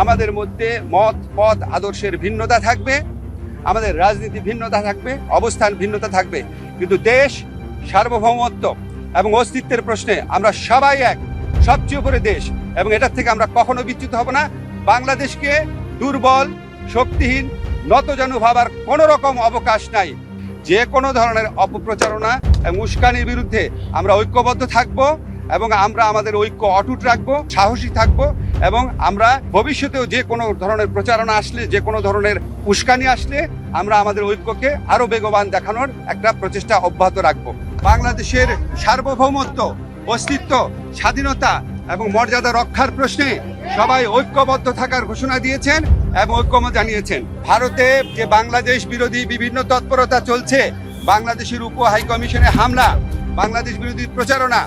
আমাদের মধ্যে মত, পথ, আদর্শের ভিন্নতা থাকবে, আমাদের রাজনীতি ভিন্নতা থাকবে, অবস্থান ভিন্নতা থাকবে। কিন্তু দেশ সার্বভৌমত্ব এবং অস্তিত্বের প্রশ্নে আমরা সবাই এক, সবচেয়ে উপরে দেশ। এবং এটার থেকে আমরা কখনো বিচ্যুত হব না। বাংলাদেশকে দুর্বল, শক্তিহীন, নতজানু ভাবার কোনো রকম অবকাশ নাই। যে কোনো ধরনের অপপ্রচারণা এবং উস্কানির বিরুদ্ধে আমরা ঐক্যবদ্ধ থাকব এবং আমরা আমাদের ঐক্য অটুট রাখব, সাহসী থাকব এবং আমরা ভবিষ্যতেও যে কোনো ধরনের প্রচারণা আসলে, যে কোনো ধরনের উস্কানি আসলে, আমরা আমাদের ঐক্যকে আরও বেগবান দেখানোর একটা প্রচেষ্টা অব্যাহত রাখব। বাংলাদেশের সার্বভৌমত্ব, অস্তিত্ব, স্বাধীনতা এবং মর্যাদা রক্ষার প্রশ্নে সবাই ঐক্যবদ্ধ থাকার ঘোষণা দিয়েছেন এবং ঐক্যমত জানিয়েছেন। ভারতে যে বাংলাদেশ বিরোধী বিভিন্ন তৎপরতা চলছে, বাংলাদেশের উপ হাই কমিশনে হামলা, বাংলাদেশ বিরোধী প্রচারণা,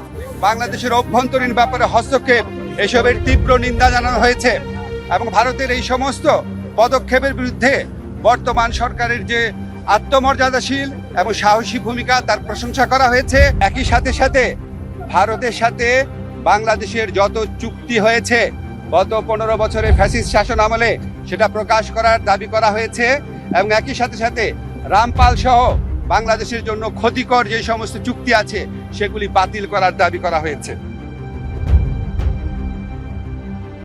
বাংলাদেশের অভ্যন্তরীণ ব্যাপারে হস্তক্ষেপ এসবের তীব্র নিন্দা জানানো হয়েছে এবং ভারতের এই সমস্ত পদক্ষেপের বিরুদ্ধে বর্তমান সরকারের যে আত্মমর্যাদাশীল এবং সাহসী ভূমিকা তার প্রশংসা করা হয়েছে। একই সাথে সাথে ভারতের সাথে বাংলাদেশের যত চুক্তি হয়েছে, গত পনেরো বছরের ফ্যাসিস্ট শাসন আমলে সেটা প্রকাশ করার দাবি করা হয়েছে এবং একই সাথে সাথে রামপাল সহ বাংলাদেশের জন্য ক্ষতিকর যে সমস্ত চুক্তি আছে, সেগুলি বাতিল করার দাবি করা হয়েছে।